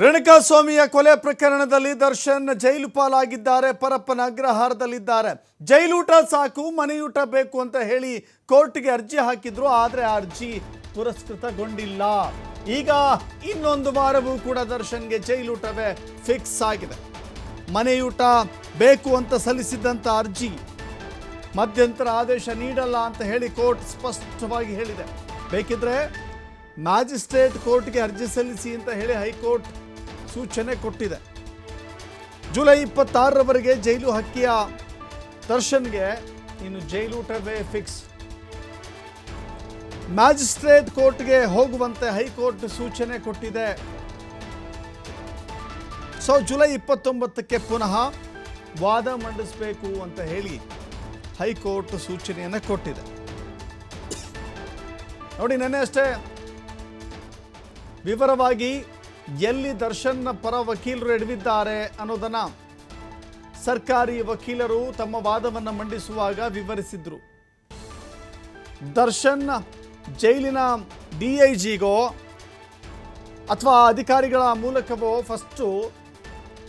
ರೇಣುಕಾ ಸ್ವಾಮಿಯ ಕೊಲೆ ಪ್ರಕರಣದಲ್ಲಿ ದರ್ಶನ್ ಜೈಲು ಪಾಲಾಗಿದ್ದಾರೆ. ಪರಪ್ಪನ ಅಗ್ರಹಾರದಲ್ಲಿದ್ದಾರೆ. ಜೈಲೂಟ ಸಾಕು, ಮನೆಯೂಟ ಬೇಕು ಅಂತ ಹೇಳಿ ಕೋರ್ಟ್ಗೆ ಅರ್ಜಿ ಹಾಕಿದ್ರು. ಆದರೆ ಅರ್ಜಿ ಪುರಸ್ಕೃತಗೊಂಡಿಲ್ಲ. ಈಗ ಇನ್ನೊಂದು ವಾರವೂ ಕೂಡ ದರ್ಶನ್ಗೆ ಜೈಲೂಟವೇ ಫಿಕ್ಸ್ ಆಗಿದೆ. ಮನೆಯೂಟ ಬೇಕು ಅಂತ ಸಲ್ಲಿಸಿದ್ದಂಥ ಅರ್ಜಿ ಮಧ್ಯಂತರ ಆದೇಶ ನೀಡಲ್ಲ ಅಂತ ಹೇಳಿ ಕೋರ್ಟ್ ಸ್ಪಷ್ಟವಾಗಿ ಹೇಳಿದೆ. ಬೇಕಿದ್ರೆ ಮ್ಯಾಜಿಸ್ಟ್ರೇಟ್ ಕೋರ್ಟ್ಗೆ ಅರ್ಜಿ ಸಲ್ಲಿಸಿ ಅಂತ ಹೇಳಿ ಹೈಕೋರ್ಟ್ ಸೂಚನೆ ಕೊಟ್ಟಿದೆ. ಜುಲೈ ಇಪ್ಪತ್ತಾರರವರೆಗೆ ಜೈಲು ಹಕ್ಕಿಯ ದರ್ಶನ್ಗೆ ಇನ್ನು ಜೈಲೂಟವೇ ಫಿಕ್ಸ್. ಮ್ಯಾಜಿಸ್ಟ್ರೇಟ್ ಕೋರ್ಟ್ಗೆ ಹೋಗುವಂತೆ ಹೈಕೋರ್ಟ್ ಸೂಚನೆ ಕೊಟ್ಟಿದೆ. ಸೊ, ಜುಲೈ ಇಪ್ಪತ್ತೊಂಬತ್ತಕ್ಕೆ ಪುನಃ ವಾದ ಮಂಡಿಸಬೇಕು ಅಂತ ಹೇಳಿ ಹೈಕೋರ್ಟ್ ಸೂಚನೆಯನ್ನು ಕೊಟ್ಟಿದೆ. ನೋಡಿ, ನೆನ್ನೆ ಅಷ್ಟೇ ವಿವರವಾಗಿ ಎಲ್ಲಿ ದರ್ಶನ್ನ ಪರ ವಕೀಲರು ಎಡವಿದ್ದಾರೆ ಅನ್ನೋದನ್ನ ಸರ್ಕಾರಿ ವಕೀಲರು ತಮ್ಮ ವಾದವನ್ನು ಮಂಡಿಸುವಾಗ ವಿವರಿಸಿದ್ರು. ದರ್ಶನ್ ಜೈಲಿನ ಡಿ ಐ ಅಥವಾ ಅಧಿಕಾರಿಗಳ ಮೂಲಕವೋ ಫಸ್ಟು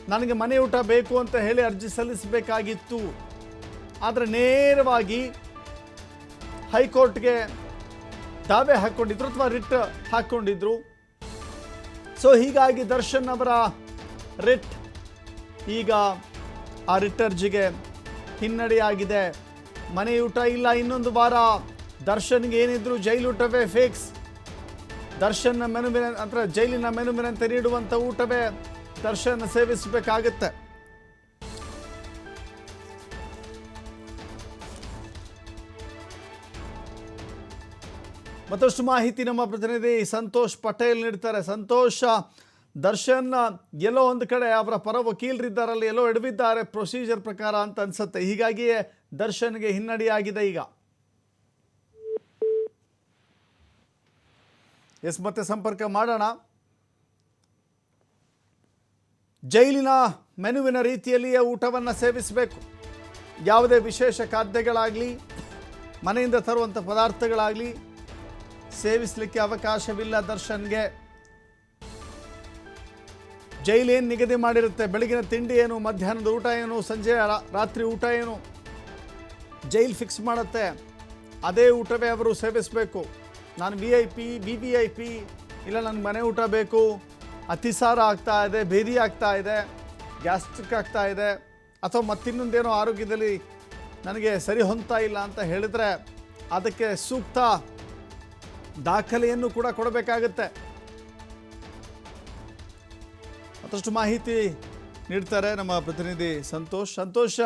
ನನಗೆ ಮನೆ ಊಟ ಬೇಕು ಅಂತ ಹೇಳಿ ಅರ್ಜಿ ಸಲ್ಲಿಸಬೇಕಾಗಿತ್ತು. ಆದರೆ ನೇರವಾಗಿ ಹೈಕೋರ್ಟ್ಗೆ ದಾವೆ ಹಾಕ್ಕೊಂಡಿದ್ರು ಅಥವಾ ರಿಟ್ ಹಾಕ್ಕೊಂಡಿದ್ರು ಸೊ ಹೀಗಾಗಿ ದರ್ಶನ್ ಅವರ ರಿಟ್ ಈಗ ಆ ರಿಟರ್ಜಿಗೆ ಹಿನ್ನಡೆಯಾಗಿದೆ. ಮನೆಯೂಟ ಇಲ್ಲ, ಇನ್ನೊಂದು ವಾರ ದರ್ಶನ್ಗೆ ಏನಿದ್ರು ಜೈಲೂಟವೇ ಫಿಕ್ಸ್ ದರ್ಶನ್ನ ಮೆನುವಿನ, ಅಂದರೆ ಜೈಲಿನ ಮೆನುವಿನಂತೆ ನೀಡುವಂಥ ಊಟವೇ ದರ್ಶನ್ ಸೇವಿಸಬೇಕಾಗತ್ತೆ. ಮತ್ತಷ್ಟು ಮಾಹಿತಿ ನಮ್ಮ ಪ್ರತಿನಿಧಿ ಸಂತೋಷ್ ಪಟೇಲ್ ನೀಡ್ತಾರೆ. ಸಂತೋಷ, ದರ್ಶನ್, ಎಲ್ಲೋ ಒಂದು ಕಡೆ ಅವರ ಪರ ವಕೀಲರಿದ್ದಾರಲ್ಲಿ ಎಲ್ಲೋ ಎಡವಿದ್ದಾರೆ ಪ್ರೊಸೀಜರ್ ಪ್ರಕಾರ ಅಂತ ಅನ್ಸುತ್ತೆ. ಹೀಗಾಗಿಯೇ ದರ್ಶನ್ಗೆ ಹಿನ್ನಡೆಯಾಗಿದೆ ಈಗ. ಎಸ್, ಮತ್ತೆ ಸಂಪರ್ಕ ಮಾಡೋಣ. ಜೈಲಿನ ಮೆನುವಿನ ರೀತಿಯಲ್ಲಿಯೇ ಊಟವನ್ನು ಸೇವಿಸಬೇಕು. ಯಾವುದೇ ವಿಶೇಷ ಖಾದ್ಯಗಳಾಗಲಿ, ಮನೆಯಿಂದ ತರುವಂಥ ಪದಾರ್ಥಗಳಾಗಲಿ ಸೇವಿಸಲಿಕ್ಕೆ ಅವಕಾಶವಿಲ್ಲ ದರ್ಶನ್ಗೆ. ಜೈಲು ಏನು ನಿಗದಿ ಮಾಡಿರುತ್ತೆ? ಬೆಳಗಿನ ತಿಂಡಿ ಏನು? ಮಧ್ಯಾಹ್ನದ ಊಟ ಏನು? ಸಂಜೆ ರಾತ್ರಿ ಊಟ ಏನು? ಜೈಲ್ ಫಿಕ್ಸ್ ಮಾಡುತ್ತೆ. ಅದೇ ಊಟವೇ ಅವರು ಸೇವಿಸಬೇಕು. ನಾನು V I P, B V I P, ಇಲ್ಲ ನನಗೆ ಮನೆ ಊಟ ಬೇಕು. ಅತಿಸಾರ ಆಗ್ತಾ ಇದೆ, ಭೇದಿ ಆಗ್ತಾ ಇದೆ, ಗ್ಯಾಸ್ಟ್ರಿಕ್ ಆಗ್ತಾ ಇದೆ, ಅಥವಾ ಮತ್ತಿನ್ನೊಂದೇನೋ ಆರೋಗ್ಯದಲ್ಲಿ ನನಗೆ ಸರಿ ಹೊಂದ್ತಾ ಇಲ್ಲ ಅಂತ ಹೇಳಿದರೆ ಅದಕ್ಕೆ ಸೂಕ್ತ ದಾಖಲೆಯನ್ನು ಕೂಡ ಕೊಡಬೇಕಾಗುತ್ತೆ. ಮತ್ತಷ್ಟು ಮಾಹಿತಿ ನೀಡ್ತಾರೆ ನಮ್ಮ ಪ್ರತಿನಿಧಿ ಸಂತೋಷ್. ಸಂತೋಷ,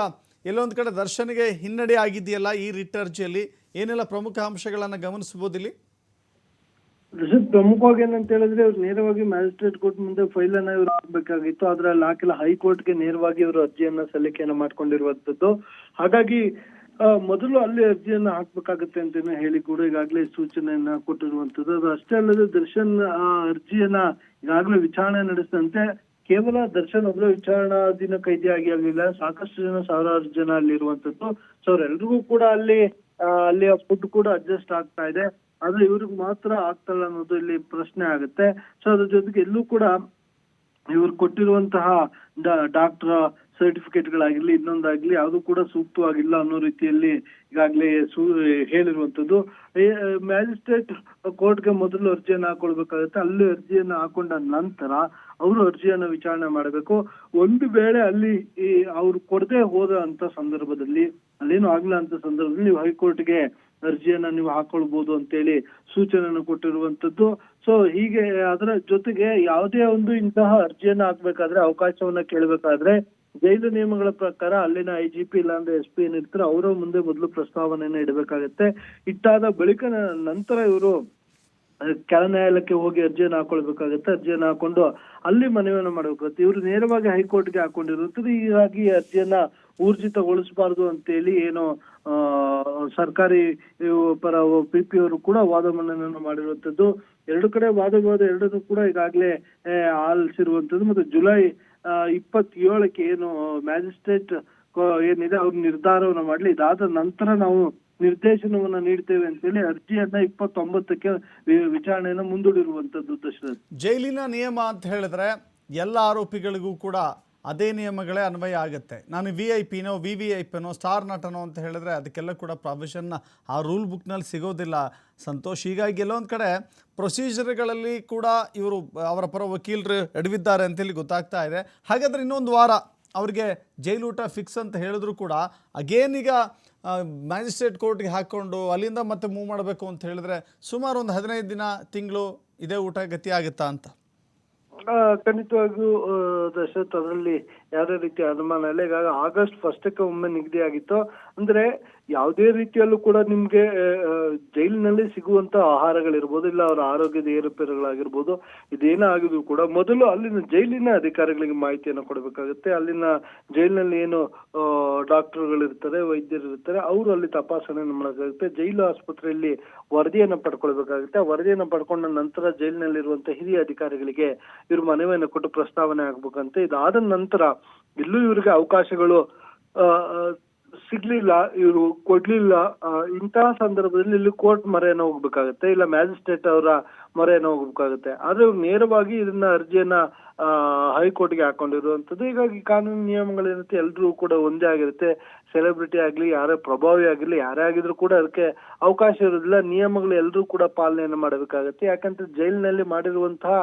ಎಲ್ಲೊಂದು ಕಡೆ ದರ್ಶನಿಗೆ ಹಿನ್ನಡೆ ಆಗಿದೆಯಲ್ಲ ಈ ರಿಟ್ ಅರ್ಜಿಯಲ್ಲಿ ಏನೆಲ್ಲ ಪ್ರಮುಖ ಅಂಶಗಳನ್ನು ಗಮನಿಸಬಹುದು ಇಲ್ಲಿ? ಪ್ರಮುಖವಾಗಿ ಏನಂತ ಹೇಳಿದ್ರೆ ಇವ್ರು ನೇರವಾಗಿ ಮ್ಯಾಜಿಸ್ಟ್ರೇಟ್ ಕೋರ್ಟ್ ಮುಂದೆ ಫೈಲ್ ಅನ್ನ ಇವ್ರು ಹಾಕ್ಬೇಕಾಗಿತ್ತು. ಆದ್ರೆ ಅಲ್ಲಿ ಹಾಕಿಲ್ಲ. ಹೈಕೋರ್ಟ್ಗೆ ನೇರವಾಗಿ ಇವರು ಅರ್ಜಿಯನ್ನ ಸಲ್ಲಿಕೆಯನ್ನ ಮಾಡ್ಕೊಂಡಿರುವಂತದ್ದು. ಹಾಗಾಗಿ ಮೊದಲು ಅಲ್ಲಿ ಅರ್ಜಿಯನ್ನ ಹಾಕ್ಬೇಕಾಗತ್ತೆ ಅಂತಾನೆ ಹೇಳಿ ಕೂಡ ಈಗಾಗಲೇ ಸೂಚನೆಯನ್ನ ಕೊಟ್ಟಿರುವಂತದ್ದು ಅದು ಅಷ್ಟೇ ಅಲ್ಲದೆ ದರ್ಶನ್ ಅರ್ಜಿಯನ್ನ ಈಗಾಗಲೇ ವಿಚಾರಣೆ ನಡೆಸಿದಂತೆ ಕೇವಲ ದರ್ಶನ್ ಒಬ್ರ ವಿಚಾರ ದಿನ ಕೈದಿ ಆಗಿ ಆಗಲಿಲ್ಲ. ಸಾಕಷ್ಟು ಜನ ಸಾವಿರಾರು ಜನ ಅಲ್ಲಿ ಇರುವಂತದ್ದು ಸೊ ಅವರೆಲ್ರಿಗೂ ಕೂಡ ಅಲ್ಲಿ ಅಲ್ಲಿ ಫುಡ್ ಕೂಡ ಅಡ್ಜಸ್ಟ್ ಆಗ್ತಾ ಇದೆ. ಆದ್ರೆ ಇವ್ರಿಗೆ ಮಾತ್ರ ಆಗ್ತಲ್ಲ ಅನ್ನೋದು ಇಲ್ಲಿ ಪ್ರಶ್ನೆ ಆಗುತ್ತೆ. ಸೊ ಅದ್ರ ಜೊತೆಗೆ ಎಲ್ಲೂ ಕೂಡ ಇವ್ರು ಕೊಟ್ಟಿರುವಂತಹ ಡಾಕ್ಟರ್ ಸರ್ಟಿಫಿಕೇಟ್ ಗಳಾಗಿರ್ಲಿ ಇನ್ನೊಂದಾಗ್ಲಿ ಯಾವುದು ಕೂಡ ಸೂಕ್ತವಾಗಿಲ್ಲ ಅನ್ನೋ ರೀತಿಯಲ್ಲಿ ಈಗಾಗಲೇ ಹೇಳಿರುವಂತದ್ದು ಮ್ಯಾಜಿಸ್ಟ್ರೇಟ್ ಕೋರ್ಟ್ಗೆ ಮೊದಲು ಅರ್ಜಿಯನ್ನು ಹಾಕೊಳ್ಬೇಕಾಗುತ್ತೆ. ಅಲ್ಲಿ ಅರ್ಜಿಯನ್ನು ಹಾಕೊಂಡ ನಂತರ ಅವರು ಅರ್ಜಿಯನ್ನು ವಿಚಾರಣೆ ಮಾಡಬೇಕು. ಒಂದು ವೇಳೆ ಅಲ್ಲಿ ಈ ಅವ್ರು ಕೊಡದೆ ಹೋದ ಅಂತ ಸಂದರ್ಭದಲ್ಲಿ, ಅಲ್ಲೇನು ಆಗಲ್ಲ ಅಂತ ಸಂದರ್ಭದಲ್ಲಿ ನೀವು ಹೈಕೋರ್ಟ್ಗೆ ಅರ್ಜಿಯನ್ನ ನೀವು ಹಾಕೊಳ್ಬಹುದು ಅಂತೇಳಿ ಸೂಚನೆಯನ್ನು ಕೊಟ್ಟಿರುವಂತದ್ದು ಸೊ, ಹೀಗೆ ಅದರ ಜೊತೆಗೆ ಯಾವುದೇ ಒಂದು ಇಂತಹ ಅರ್ಜಿಯನ್ನ ಹಾಕ್ಬೇಕಾದ್ರೆ, ಅವಕಾಶವನ್ನ ಕೇಳಬೇಕಾದ್ರೆ ಜೈಲು ನಿಯಮಗಳ ಪ್ರಕಾರ ಅಲ್ಲಿನ ಐ ಜಿ ಪಿ ಇಲ್ಲಾಂದ್ರೆ ಎಸ್ ಪಿ ಏನಿರ್ತಾರೆ ಅವರ ಮುಂದೆ ಮೊದಲು ಪ್ರಸ್ತಾವನೆಯನ್ನ ಇಡಬೇಕಾಗತ್ತೆ. ಇಟ್ಟಾದ ಬಳಿಕ ನಂತರ ಇವರು ಕೆಳ ನ್ಯಾಯಾಲಯಕ್ಕೆ ಹೋಗಿ ಅರ್ಜಿಯನ್ನು ಹಾಕೊಳ್ಬೇಕಾಗತ್ತೆ. ಅರ್ಜಿಯನ್ನು ಹಾಕೊಂಡು ಅಲ್ಲಿ ಮನವಿಯನ್ನು ಮಾಡಬೇಕಾಗುತ್ತೆ ಇವರು ನೇರವಾಗಿ ಹೈಕೋರ್ಟ್ಗೆ ಹಾಕೊಂಡಿರುತ್ತದೆ ಹೀಗಾಗಿ ಅರ್ಜಿಯನ್ನ ಊರ್ಜಿತಗೊಳಿಸಬಾರದು ಅಂತೇಳಿ ಏನು ಸರ್ಕಾರಿ ಪರ ಪಿ ಪಿ ಅವರು ಕೂಡ ವಾದ ಮನ್ನಣೆಯನ್ನು ಮಾಡಿರುವಂತದ್ದು ಎರಡು ಕಡೆ ವಾದ ವಿವಾದ ಎರಡನ್ನೂ ಕೂಡ ಈಗಾಗಲೇ ಆಲಿಸಿರುವಂತದ್ದು ಮತ್ತು ಜುಲೈ ಇಪ್ಪತ್ತೇಳಕ್ಕೆ ಏನು ಮ್ಯಾಜಿಸ್ಟ್ರೇಟ್ ಏನಿದೆ ಅವ್ರ ನಿರ್ಧಾರವನ್ನ ಮಾಡ್ಲಿ. ಇದಾದ ನಂತರ ನಾವು ನಿರ್ದೇಶನವನ್ನ ನೀಡ್ತೇವೆ ಅಂತೇಳಿ ಅರ್ಜಿಯನ್ನ ಇಪ್ಪತ್ತೊಂಬತ್ತಕ್ಕೆ ವಿಚಾರಣೆಯನ್ನ ಮುಂದೂಡಿರುವಂತದ್ದು ದಶರಥ್. ಜೈಲಿನ ನಿಯಮ ಅಂತ ಹೇಳಿದ್ರೆ ಎಲ್ಲ ಆರೋಪಿಗಳಿಗೂ ಕೂಡ ಅದೇ ನಿಯಮಗಳೇ ಅನ್ವಯ ಆಗುತ್ತೆ. ನಾನು ವಿ ಐ ಪಿನೋ ವಿ ವಿ ಐ ಪಿನೋ ಸ್ಟಾರ್ ನಟನೋ ಅಂತ ಹೇಳಿದ್ರೆ ಅದಕ್ಕೆಲ್ಲ ಕೂಡ ಪ್ರಾವಿಷನ್ನ ಆ ರೂಲ್ ಬುಕ್ನಲ್ಲಿ ಸಿಗೋದಿಲ್ಲ. ಸಂತೋಷ್, ಹೀಗಾಗಿ ಎಲ್ಲೊಂದು ಕಡೆ ಪ್ರೊಸೀಜರ್ಗಳಲ್ಲಿ ಕೂಡ ಇವರು ಅವರ ಪರ ವಕೀಲರು ಎಡವಿದ್ದಾರೆ ಅಂತೇಳಿ ಗೊತ್ತಾಗ್ತಾ ಇದೆ. ಹಾಗಾದ್ರೆ ಇನ್ನೊಂದು ವಾರ ಅವರಿಗೆ ಜೈಲೂಟ ಫಿಕ್ಸ್ ಅಂತ ಹೇಳಿದ್ರು ಕೂಡ ಅಗೇನ್ ಈಗ ಮ್ಯಾಜಿಸ್ಟ್ರೇಟ್ ಕೋರ್ಟ್ಗೆ ಹಾಕ್ಕೊಂಡು ಅಲ್ಲಿಂದ ಮತ್ತೆ ಮೂವ್ ಮಾಡಬೇಕು ಅಂತ ಹೇಳಿದ್ರೆ ಸುಮಾರು ಒಂದು ಹದಿನೈದು ದಿನ, ತಿಂಗಳು ಇದೇ ಊಟ ಗತಿ ಆಗುತ್ತಾ ಅಂತ. ಖಂಡಿತವಾಗಿಯೂ ದಶರಥ್ ಅದರಲ್ಲಿ ಯಾವುದೇ ರೀತಿಯ ಅನುಮಾನ ಇಲ್ಲ. ಈಗ ಆಗಸ್ಟ್ ಫಸ್ಟಕ್ಕೆ ಒಮ್ಮೆ ನಿಗದಿ ಆಗಿತ್ತು. ಅಂದ್ರೆ ಯಾವುದೇ ರೀತಿಯಲ್ಲೂ ಕೂಡ ನಿಮ್ಗೆ ಜೈಲಿನಲ್ಲಿ ಸಿಗುವಂತ ಆಹಾರಗಳಿರ್ಬೋದು, ಇಲ್ಲ ಅವರ ಆರೋಗ್ಯದ ಏರುಪೇರುಗಳಾಗಿರ್ಬೋದು, ಇದೇನೇ ಆಗಿದ್ರು ಕೂಡ ಮೊದಲು ಅಲ್ಲಿನ ಜೈಲಿನ ಅಧಿಕಾರಿಗಳಿಗೆ ಮಾಹಿತಿಯನ್ನು ಕೊಡಬೇಕಾಗುತ್ತೆ. ಅಲ್ಲಿನ ಜೈಲಿನಲ್ಲಿ ಏನು ಡಾಕ್ಟರ್ಗಳಿರ್ತಾರೆ ವೈದ್ಯರು ಇರ್ತಾರೆ ಅವರು ಅಲ್ಲಿ ತಪಾಸಣೆಯನ್ನು ಮಾಡಬೇಕಾಗುತ್ತೆ. ಜೈಲು ಆಸ್ಪತ್ರೆಯಲ್ಲಿ ವರದಿಯನ್ನು ಪಡ್ಕೊಳ್ಬೇಕಾಗುತ್ತೆ. ವರದಿಯನ್ನು ಪಡ್ಕೊಂಡ ನಂತರ ಜೈಲಿನಲ್ಲಿರುವಂತಹ ಹಿರಿಯ ಅಧಿಕಾರಿಗಳಿಗೆ ಇವರು ಮನವಿಯನ್ನು ಕೊಟ್ಟು ಪ್ರಸ್ತಾವನೆ ಆಗ್ಬೇಕಂತೆ. ಇದಾದ ನಂತರ ಇಲ್ಲೂ ಇವರಿಗೆ ಅವಕಾಶಗಳು ಸಿಗ್ಲಿಲ್ಲ, ಇವರು ಕೊಡ್ಲಿಲ್ಲ ಇಂತಹ ಸಂದರ್ಭದಲ್ಲಿ ಇಲ್ಲಿ ಕೋರ್ಟ್ ಮೊರೆಯನ್ನು ಹೋಗ್ಬೇಕಾಗತ್ತೆ. ಇಲ್ಲ ಮ್ಯಾಜಿಸ್ಟ್ರೇಟ್ ಅವರ ಮೊರೆಯನ್ನು ಹೋಗ್ಬೇಕಾಗುತ್ತೆ ಆದ್ರೆ ನೇರವಾಗಿ ಇದನ್ನ ಅರ್ಜಿಯನ್ನ ಹೈಕೋರ್ಟ್ಗೆ ಹಾಕೊಂಡಿರುವಂತದ್ದು ಹೀಗಾಗಿ ಕಾನೂನು ನಿಯಮಗಳೇನಿರುತ್ತೆ ಎಲ್ರಿಗೂ ಕೂಡ ಒಂದೇ ಆಗಿರುತ್ತೆ. ಸೆಲೆಬ್ರಿಟಿ ಆಗ್ಲಿ, ಯಾರೇ ಪ್ರಭಾವಿ ಆಗಿರ್ಲಿ ಯಾರೇ ಆಗಿದ್ರು ಕೂಡ ಅದಕ್ಕೆ ಅವಕಾಶ ಇರೋದಿಲ್ಲ ನಿಯಮಗಳು ಎಲ್ಲರೂ ಕೂಡ ಪಾಲನೆಯನ್ನು ಮಾಡಬೇಕಾಗುತ್ತೆ. ಯಾಕಂದ್ರೆ ಜೈಲಿನಲ್ಲಿ ಮಾಡಿರುವಂತಹ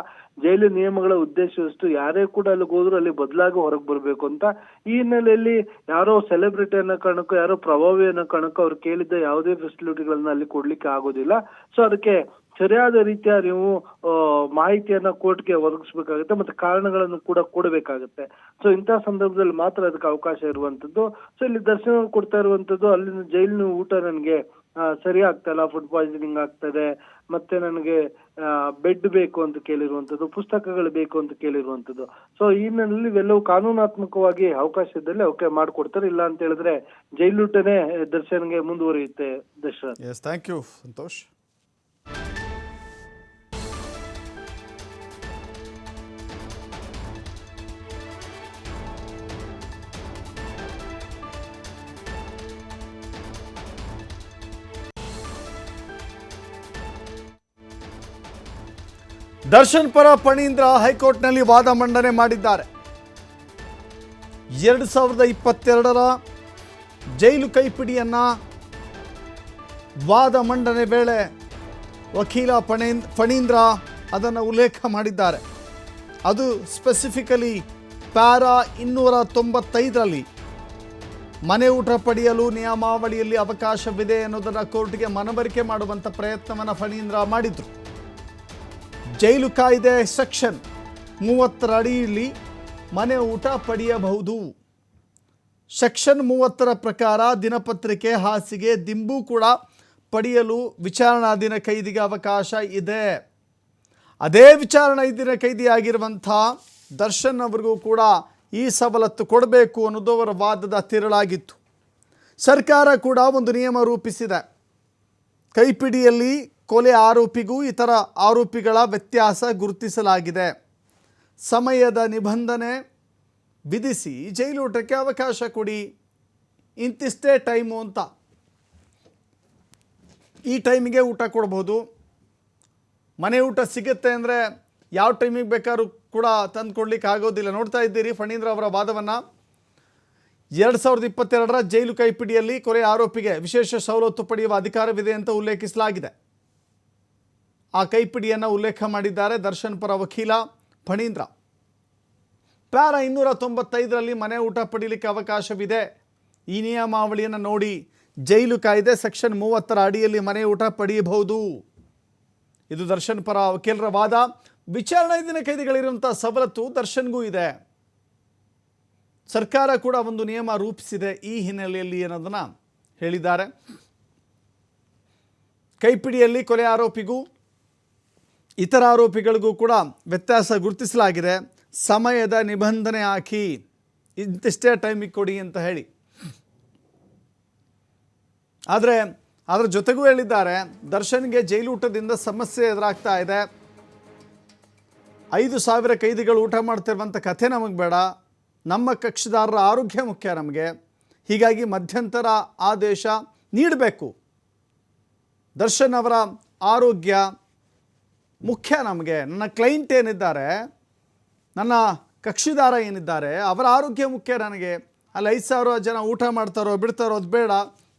ಜೈಲು ನಿಯಮಗಳ ಉದ್ದೇಶವಷ್ಟು ಯಾರೇ ಕೂಡ ಅಲ್ಲಿಗೆ ಹೋದ್ರು ಅಲ್ಲಿ ಬದಲಾಗಿ ಹೊರಗೆ ಬರಬೇಕು ಅಂತ ಈ ಹಿನ್ನೆಲೆಯಲ್ಲಿ ಯಾರೋ ಸೆಲೆಬ್ರಿಟಿ ಅನ್ನೋ ಕಾರಣಕ್ಕೂ, ಯಾರೋ ಪ್ರಭಾವಿ ಅನ್ನೋ ಕಾರಣಕ್ಕೂ ಅವ್ರು ಕೇಳಿದ್ದ ಯಾವುದೇ ಫೆಸಿಲಿಟಿಗಳನ್ನ ಅಲ್ಲಿ ಕೊಡ್ಲಿಕ್ಕೆ ಆಗೋದಿಲ್ಲ. ಸೊ ಅದಕ್ಕೆ ಸರಿಯಾದ ರೀತಿಯ ನೀವು ಮಾಹಿತಿಯನ್ನ ಕೋರ್ಟ್ಗೆ ಒದಗಿಸಬೇಕಾಗುತ್ತೆ ಮತ್ತೆ ಕಾರಣಗಳನ್ನು ಕೂಡ ಕೊಡಬೇಕಾಗುತ್ತೆ. ಸೊ ಇಂತಹ ಸಂದರ್ಭದಲ್ಲಿ ಮಾತ್ರ ಅದಕ್ಕೆ ಅವಕಾಶ ಇರುವಂತದ್ದು ಸೊ ಇಲ್ಲಿ ದರ್ಶನ ಕೊಡ್ತಾ ಇರುವಂತದ್ದು ಅಲ್ಲಿನ ಜೈಲಿನ ಊಟ ನನಗೆ ಸರಿ ಆಗ್ತಾ ಇಲ್ಲ, ಫುಡ್ ಪಾಯ್ಸನಿಂಗ್ ಆಗ್ತದೆ, ಮತ್ತೆ ನನಗೆ ಬೆಡ್ ಬೇಕು ಅಂತ ಕೇಳಿರುವಂತದ್ದು ಪುಸ್ತಕಗಳು ಬೇಕು ಅಂತ ಕೇಳಿರುವಂತದ್ದು ಸೊ ಈ ಎಲ್ಲವೂ ಕಾನೂನಾತ್ಮಕವಾಗಿ ಅವಕಾಶ ಇದ್ದಲ್ಲಿ ಅವಕ್ಕೆ ಮಾಡಿಕೊಡ್ತಾರೆ. ಇಲ್ಲ ಅಂತ ಹೇಳಿದ್ರೆ ಜೈಲೂಟನೇ ದರ್ಶನ್ಗೆ ಮುಂದುವರಿಯುತ್ತೆ ಯು ಸಂತೋಷ್ ದರ್ಶನ್ ಪರ ಪಣೀಂದ್ರ ಹೈಕೋರ್ಟ್ನಲ್ಲಿ ವಾದ ಮಂಡನೆ ಮಾಡಿದ್ದಾರೆ. ಎರಡು ಸಾವಿರದ ಇಪ್ಪತ್ತೆರಡರ ಜೈಲು ಕೈಪಿಡಿಯನ್ನ ವಾದ ಮಂಡನೆ ವೇಳೆ ವಕೀಲ ಪಣೇ ಫಣೀಂದ್ರ ಅದನ್ನು ಉಲ್ಲೇಖ ಮಾಡಿದ್ದಾರೆ. ಅದು ಸ್ಪೆಸಿಫಿಕಲಿ ಪ್ಯಾರಾ ಇನ್ನೂರ ತೊಂಬತ್ತೈದರಲ್ಲಿ ಮನೆ ಊಟ ಪಡೆಯಲು ನಿಯಮಾವಳಿಯಲ್ಲಿ ಅವಕಾಶವಿದೆ ಅನ್ನೋದನ್ನು ಕೋರ್ಟ್ಗೆ ಮನವರಿಕೆ ಮಾಡುವಂಥ ಪ್ರಯತ್ನವನ್ನು ಫಣೀಂದ್ರ ಮಾಡಿದರು. ಜೈಲು ಕಾಯ್ದೆ ಸೆಕ್ಷನ್. ಮೂವತ್ತರ ಅಡಿಯಲ್ಲಿ ಮನೆ ಊಟ ಪಡೆಯಬಹುದು. ಸೆಕ್ಷನ್ ಮೂವತ್ತರ ಪ್ರಕಾರ ದಿನಪತ್ರಿಕೆ ಹಾಸಿಗೆ ದಿಂಬು ಕೂಡ ಪಡೆಯಲು ವಿಚಾರಣಾಧೀನ ಕೈದಿಗೆ ಅವಕಾಶ ಇದೆ. ಅದೇ ವಿಚಾರಣಾಧೀನ ಕೈದಿಯಾಗಿರುವಂಥ ದರ್ಶನ್ ಅವರಿಗೂ ಕೂಡ ಈ ಸವಲತ್ತು ಕೊಡಬೇಕು ಅನ್ನೋದು ಅವರ ವಾದದ ತಿರಳಾಗಿತ್ತು. ಸರ್ಕಾರ ಕೂಡ ಒಂದು ನಿಯಮ ರೂಪಿಸಿದೆ. ಕೈಪಿಡಿಯಲ್ಲಿ ಕೊಲೆ ಆರೋಪಿಗೂ ಇತರ ಆರೋಪಿಗಳ ವ್ಯತ್ಯಾಸ ಗುರುತಿಸಲಾಗಿದೆ. ಸಮಯದ ನಿಬಂಧನೆ ವಿಧಿಸಿ ಜೈಲೂಟಕ್ಕೆ ಅವಕಾಶ ಕೊಡಿ. ಇಂತಿಷ್ಟೇ ಟೈಮು ಅಂತ. ಈ ಟೈಮಿಗೆ ಊಟ ಕೊಡ್ಬೋದು. ಮನೆ ಊಟ ಸಿಗುತ್ತೆ ಅಂದರೆ ಯಾವ ಟೈಮಿಗೆ ಬೇಕಾದ್ರೂ ಕೂಡ ತಂದು ಕೊಡ್ಲಿಕ್ಕೆ ಆಗೋದಿಲ್ಲ. ನೋಡ್ತಾ ಇದ್ದೀರಿ ಫಣೀಂದ್ರ ಅವರ ವಾದವನ್ನು. ಎರಡು ಸಾವಿರದ ಇಪ್ಪತ್ತೆರಡರ ಜೈಲು ಕೈಪಿಡಿಯಲ್ಲಿ ಕೊಲೆ ಆರೋಪಿಗೆ ವಿಶೇಷ ಸವಲತ್ತು ಪಡೆಯುವ ಅಧಿಕಾರವಿದೆ ಅಂತ ಉಲ್ಲೇಖಿಸಲಾಗಿದೆ. ಆ ಕೈಪಿಡಿಯನ್ನು ಉಲ್ಲೇಖ ಮಾಡಿದ್ದಾರೆ ದರ್ಶನ್ ಪರ ವಕೀಲ ಫಣೀಂದ್ರ. ಪ್ಯಾರ ಇನ್ನೂರ ತೊಂಬತ್ತೈದರಲ್ಲಿ ಮನೆ ಊಟ ಪಡೀಲಿಕ್ಕೆ ಅವಕಾಶವಿದೆ. ಈ ನಿಯಮಾವಳಿಯನ್ನು ನೋಡಿ ಜೈಲು ಕಾಯ್ದೆ ಸೆಕ್ಷನ್ ಮೂವತ್ತರ ಅಡಿಯಲ್ಲಿ ಮನೆ ಊಟ ಪಡೆಯಬಹುದು ಇದು ದರ್ಶನ್ ಪರ ವಕೀಲರ ವಾದ. ವಿಚಾರಣಾ ದಿನ ಕೈದಿಗಳಿರುವಂಥ ಸವಲತ್ತು ದರ್ಶನ್ಗೂ ಇದೆ. ಸರ್ಕಾರ ಕೂಡ ಒಂದು ನಿಯಮ ರೂಪಿಸಿದೆ ಈ ಹಿನ್ನೆಲೆಯಲ್ಲಿ ಏನದನ್ನು ಹೇಳಿದ್ದಾರೆ. ಕೈಪಿಡಿಯಲ್ಲಿ ಕೊಲೆ ಆರೋಪಿಗೂ ಇತರ ಆರೋಪಿಗಳಿಗೂ ಕೂಡ ವ್ಯತ್ಯಾಸ ಗುರುತಿಸಲಾಗಿದೆ. ಸಮಯದ ನಿಬಂಧನೆ ಹಾಕಿ ಇಂತಿಷ್ಟೇ ಟೈಮಿಗೆ ಕೊಡಿ ಅಂತ ಹೇಳಿ. ಆದರೆ ಅದರ ಜೊತೆಗೂ ಹೇಳಿದ್ದಾರೆ, ದರ್ಶನ್ಗೆ ಜೈಲೂಟದಿಂದ ಸಮಸ್ಯೆ ಎದುರಾಗ್ತಾ ಇದೆ. ಐದು ಸಾವಿರ ಕೈದಿಗಳು ಊಟ ಮಾಡ್ತಿರುವಂಥ ಕಥೆ ನಮಗೆ ಬೇಡ. ನಮ್ಮ ಕಕ್ಷಿದಾರರ ಆರೋಗ್ಯ ಮುಖ್ಯ ನಮಗೆ. ಹೀಗಾಗಿ ಮಧ್ಯಂತರ ಆದೇಶ ನೀಡಬೇಕು. ದರ್ಶನ್ ಅವರ ಆರೋಗ್ಯ ಮುಖ್ಯ ನಮಗೆ. ನನ್ನ ಕ್ಲೈಂಟ್ ಏನಿದ್ದಾರೆ, ನನ್ನ ಕಕ್ಷಿದಾರ ಏನಿದ್ದಾರೆ, ಅವರ ಆರೋಗ್ಯ ಮುಖ್ಯ ನನಗೆ. ಅಲ್ಲಿ ಐದು ಸಾವಿರ ಜನ ಊಟ ಮಾಡ್ತಾರೋ, ಬಿಡ್ತಾರೋ ಅದು ಬೇಡ.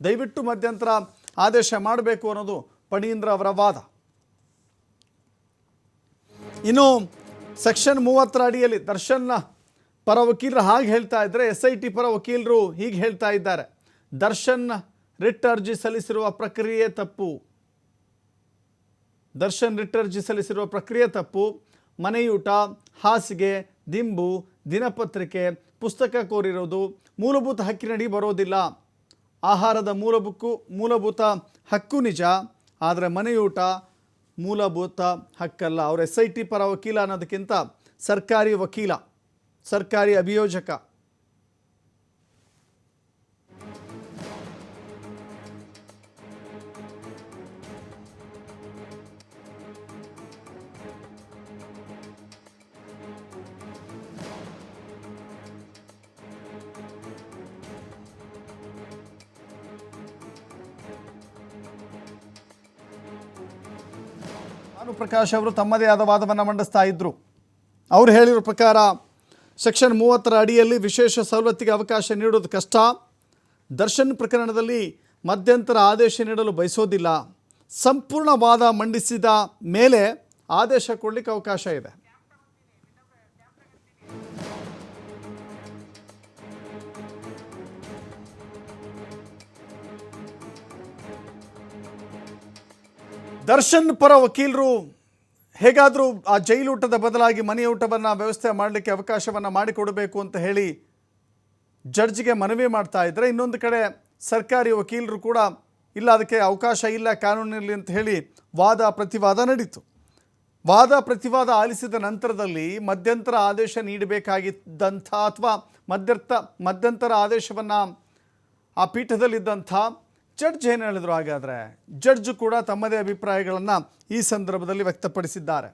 ದಯವಿಟ್ಟು ಮಧ್ಯಂತರ ಆದೇಶ ಮಾಡಬೇಕು ಅನ್ನೋದು ಪಣೀಂದ್ರ ಅವರ ವಾದ. ಇನ್ನು ಸೆಕ್ಷನ್ ಮೂವತ್ತರ ಅಡಿಯಲ್ಲಿ ದರ್ಶನ್ನ ಪರ ವಕೀಲರು ಹಾಗೆ ಹೇಳ್ತಾ ಇದ್ದರೆ ಎಸ್ ಐ ಟಿ ಪರ ವಕೀಲರು ಹೀಗೆ ಹೇಳ್ತಾ ಇದ್ದಾರೆ. ದರ್ಶನ್ ರಿಟ್ ಅರ್ಜಿ ಸಲ್ಲಿಸಿರುವ ಪ್ರಕ್ರಿಯೆ ತಪ್ಪು. ದರ್ಶನ್ ರಿಟ್ ಅರ್ಜಿ ಸಲ್ಲಿಸಿರುವ ಪ್ರಕ್ರಿಯೆ ತಪ್ಪು, ಮನೆಯೂಟ, ಹಾಸಿಗೆ, ದಿಂಬು, ದಿನಪತ್ರಿಕೆ, ಪುಸ್ತಕ ಕೋರಿರೋದು, ಮೂಲಭೂತ ಹಕ್ಕಿನಡಿ ಬರೋದಿಲ್ಲ. ಆಹಾರದ ಮೂಲಭೂಕು ಮೂಲಭೂತ ಹಕ್ಕು ನಿಜ, ಆದರೆ ಮನೆಯೂಟ ಮೂಲಭೂತ ಹಕ್ಕಲ್ಲ. ಅವರು ಎಸ್ ಐ ಟಿ ಪರ ವಕೀಲ ಅನ್ನೋದಕ್ಕಿಂತ ಸರ್ಕಾರಿ ವಕೀಲ, ಸರ್ಕಾರಿ ಅಭಿಯೋಜಕ. ಭಾನು ಪ್ರಕಾಶ್ ಅವರು ತಮ್ಮದೇ ಆದ ವಾದವನ್ನು ಮಂಡಿಸ್ತಾ ಇದ್ದರು ಅವರು ಹೇಳಿರೋ ಪ್ರಕಾರ ಸೆಕ್ಷನ್ ಮೂವತ್ತರ ಅಡಿಯಲ್ಲಿ ವಿಶೇಷ ಸವಲತ್ತಿಗೆ ಅವಕಾಶ ನೀಡೋದು ಕಷ್ಟ. ದರ್ಶನ್ ಪ್ರಕರಣದಲ್ಲಿ ಮಧ್ಯಂತರ ಆದೇಶ ನೀಡಲು ಬಯಸೋದಿಲ್ಲ. ಸಂಪೂರ್ಣ ವಾದ ಮಂಡಿಸಿದ ಮೇಲೆ ಆದೇಶ ಕೊಡಲಿಕ್ಕೆ ಅವಕಾಶ ಇದೆ. ದರ್ಶನ್ ಪರ ವಕೀಲರು ಹೇಗಾದರೂ ಆ ಜೈಲೂಟದ ಬದಲಾಗಿ ಮನೆಯೂಟವನ್ನು ವ್ಯವಸ್ಥೆ ಮಾಡಲಿಕ್ಕೆ ಅವಕಾಶವನ್ನು ಮಾಡಿಕೊಡಬೇಕು ಅಂತ ಹೇಳಿ ಜಡ್ಜ್ಗೆ ಮನವಿ ಮಾಡ್ತಾ ಇದ್ದರೆ ಇನ್ನೊಂದು ಕಡೆ ಸರ್ಕಾರಿ ವಕೀಲರು ಕೂಡ ಇಲ್ಲ, ಅದಕ್ಕೆ ಅವಕಾಶ ಇಲ್ಲ ಕಾನೂನಿನಲ್ಲಿ ಅಂತ ಹೇಳಿ ವಾದ ಪ್ರತಿವಾದ ನಡೀತು. ವಾದ ಪ್ರತಿವಾದ ಆಲಿಸಿದ ನಂತರದಲ್ಲಿ ಮಧ್ಯಂತರ ಆದೇಶ ನೀಡಬೇಕಾಗಿದ್ದಂಥ ಅಥವಾ ಮಧ್ಯರ್ಥ ಮಧ್ಯಂತರ ಆದೇಶವನ್ನು ಆ ಪೀಠದಲ್ಲಿದ್ದಂಥ ಜಡ್ಜ್ ಏನು ಹೇಳಿದ್ರು ಹಾಗಾದರೆ? ಜಡ್ಜ್ ಕೂಡ ತಮ್ಮದೇ ಅಭಿಪ್ರಾಯಗಳನ್ನು ಈ ಸಂದರ್ಭದಲ್ಲಿ ವ್ಯಕ್ತಪಡಿಸಿದ್ದಾರೆ.